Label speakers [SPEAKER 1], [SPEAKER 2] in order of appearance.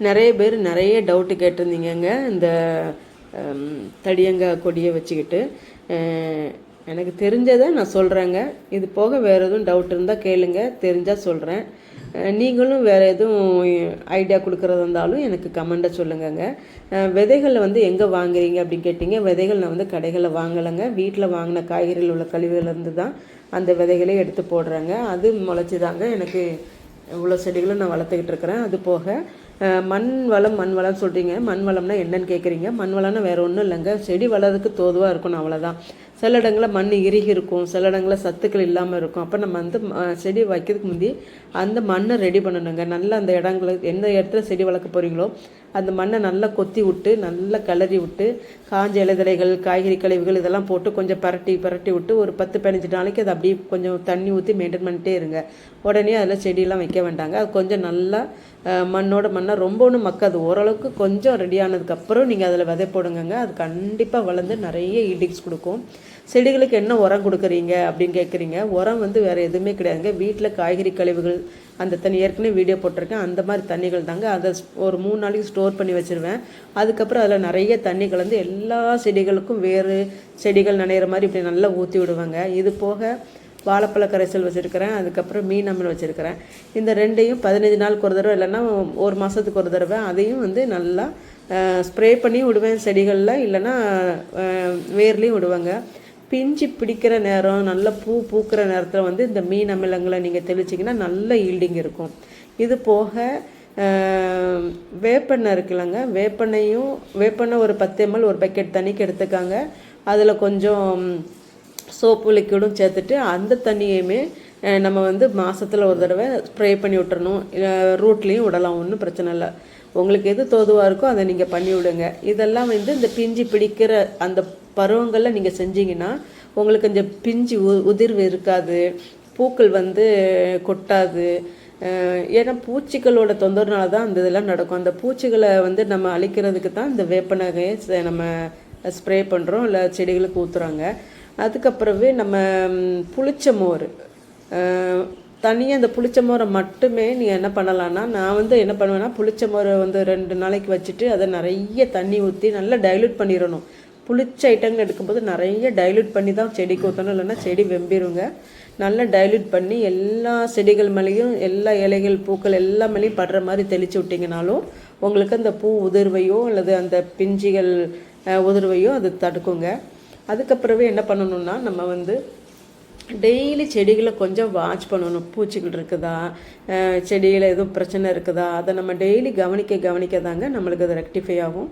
[SPEAKER 1] நிறைய பேர் நிறைய டவுட்டு கேட்டிருந்தீங்கங்க இந்த தடியங்காய் கொடியை வச்சுக்கிட்டு. எனக்கு தெரிஞ்சதை நான் சொல்கிறேங்க இது போக வேறு எதுவும் டவுட் இருந்தால் கேளுங்க தெரிஞ்சால் சொல்கிறேன் நீங்களும் வேறு எதுவும் ஐடியா கொடுக்குறதா இருந்தாலும் எனக்கு கமெண்டை சொல்லுங்கங்க. விதைகளை வந்து எங்கே வாங்குறீங்க அப்படின்னு கேட்டிங்க விதைகள் நான் வந்து கடைகளில் வாங்கலைங்க. வீட்டில் வாங்கின காய்கறிகள் உள்ள கழிவுலேருந்து தான் அந்த விதைகளை எடுத்து போடுறேங்க. அது முளைச்சி தாங்க எனக்கு இவ்வளோ செடிகளும் நான் வளர்த்துக்கிட்டு இருக்கிறேன். அது போக மண் வளம் மண் வளம் சொல்கிறீங்க மண் வளம்னா என்னன்னு கேட்குறீங்க மண் வளம்னா வேறு ஒன்றும் இல்லைங்க. செடி வளர்றதுக்கு தோதுவாக இருக்கணும் அவ்வளோதான் சில இடங்களில் மண் இறுகி இருக்கும் சில இடங்களில் சத்துக்கள் இல்லாமல் இருக்கும். அப்போ நம்ம வந்து செடி வைக்கிறதுக்கு முந்தி அந்த மண்ணை ரெடி பண்ணணுங்க. நல்லா அந்த இடங்களுக்கு எந்த இடத்துல செடி வளர்க்க போகிறீங்களோ அந்த மண்ணை நல்லா கொத்தி விட்டு நல்லா கிளறி விட்டு காஞ்ச இலைதலைகள் காய்கறி கழிவுகள் இதெல்லாம் போட்டு கொஞ்சம் பரட்டி பரட்டி விட்டு ஒரு பத்து பதினஞ்சு நாளைக்கு அதை அப்படியே கொஞ்சம் தண்ணி ஊற்றி மெயின்டைன் பண்ணிட்டே இருங்க. உடனே அதில் செடியெல்லாம் வைக்க வேண்டாங்க. அது கொஞ்சம் நல்லா மண்ணோட மண்ணாக ரொம்ப ஒன்றும் மக்காது. ஓரளவுக்கு கொஞ்சம் ரெடி ஆனதுக்கப்புறம் நீங்கள் அதில் விதை போடுங்கங்க. அது கண்டிப்பாக வளர்ந்து நிறைய ஈடிக்ஸ் கொடுக்கும். செடிகளுக்கு என்ன உரம் கொடுக்குறீங்க அப்படின்னு கேட்குறீங்க உரம் வந்து வேறு எதுவுமே கிடையாதுங்க. வீட்டில் காய்கறி கழிவுகள் அந்த தண்ணி ஏற்கனவே வீடியோ போட்டிருக்கேன். அந்த மாதிரி தண்ணிகள் தாங்க. அதை ஒரு மூணு நாளைக்கு ஸ்டோர் பண்ணி வச்சிருவேன். அதுக்கப்புறம் அதில் நிறைய தண்ணி கலந்து எல்லா செடிகளுக்கும் வேறு செடிகள் நனையிற மாதிரி இப்படி நல்லா ஊற்றி விடுவாங்க. இது போக வாழைப்பழ கரைசல் வச்சுருக்கிறேன். அதுக்கப்புறம் மீன் அம்மன் வச்சுருக்கிறேன். இந்த ரெண்டையும் பதினஞ்சு நாளுக்கு ஒரு தடவை இல்லைன்னா ஒரு மாதத்துக்கு ஒரு தடவை அதையும் வந்து நல்லா ஸ்ப்ரே பண்ணி விடுவேன். செடிகளில் இல்லைன்னா வேர்லேயும் விடுவாங்க. பிஞ்சு பிடிக்கிற நேரம் நல்ல பூ பூக்கிற நேரத்தில் வந்து இந்த மீன் அமிலங்களை நீங்கள் தெளிச்சிங்கன்னா நல்ல ஈல்டிங் இருக்கும். இது போக வேப்பெண்ணெய் இருக்குல்லங்க. வேப்பெண்ணையும் வேப்பெண்ணெய் ஒரு பத்து எம்எல் ஒரு பக்கெட் தண்ணிக்கு எடுத்துக்காங்க. அதில் கொஞ்சம் சோப்பு லிக்விடும் சேர்த்துட்டு அந்த தண்ணியுமே நம்ம வந்து மாதத்தில் ஒரு தடவை ஸ்ப்ரே பண்ணி விட்டுறணும். ரூட்லேயும் விடலாம் ஒன்றும் பிரச்சனை இல்லை. உங்களுக்கு எது தோதுவாக இருக்கோ அதை நீங்கள் பண்ணிவிடுங்க. இதெல்லாம் வந்து இந்த பிஞ்சு பிடிக்கிற அந்த பருவங்களில் நீங்கள் செஞ்சீங்கன்னா உங்களுக்கு இந்த பிஞ்சு உ உதிர்வு இருக்காது பூக்கள் வந்து கொட்டாது ஏன்னா பூச்சிகளோட தொந்தரனால தான் அந்த இதெல்லாம் நடக்கும். அந்த பூச்சிகளை வந்து நம்ம அழிக்கிறதுக்கு தான் இந்த வேப்பநகையை நகையை நம்ம ஸ்ப்ரே பண்ணுறோம் இல்லை செடிகளுக்கு ஊற்றுறாங்க அதுக்கப்புறவே நம்ம புளிச்ச மோர் தனியாக அந்த புளிச்ச மோரை மட்டுமே நீங்கள் என்ன பண்ணலான்னா நான் வந்து என்ன பண்ணுவேன்னா புளிச்ச மோரை வந்து ரெண்டு நாளைக்கு வச்சுட்டு அதை நிறைய தண்ணி ஊற்றி நல்லா டைல்யூட் பண்ணிடணும். புளிச்ச ஐட்டங்கள் எடுக்கும்போது நிறைய டைல்யூட் பண்ணி தான் செடிக்கு ஊற்றணும் இல்லைன்னா செடி வெம்பிடுங்க நல்லா டைல்யூட் பண்ணி எல்லா செடிகள் மேலேயும் எல்லா இலைகள் பூக்கள் எல்லா மேலேயும் படுற மாதிரி தெளித்து விட்டிங்கனாலும் உங்களுக்கு அந்த பூ உதிர்வையோ அல்லது அந்த பிஞ்சிகள் உதிர்வையோ அது தடுக்குங்க. அதுக்கப்புறவே என்ன பண்ணணும்னா நம்ம வந்து டெய்லி செடிகளை கொஞ்சம் வாட்ச் பண்ணணும். பூச்சிகள் இருக்குதா? செடியில் எதுவும் பிரச்சனை இருக்குதா? அதை நம்ம டெய்லி கவனிக்க கவனிக்க தாங்க நம்மளுக்கு அது ரெக்டிஃபை ஆகும்.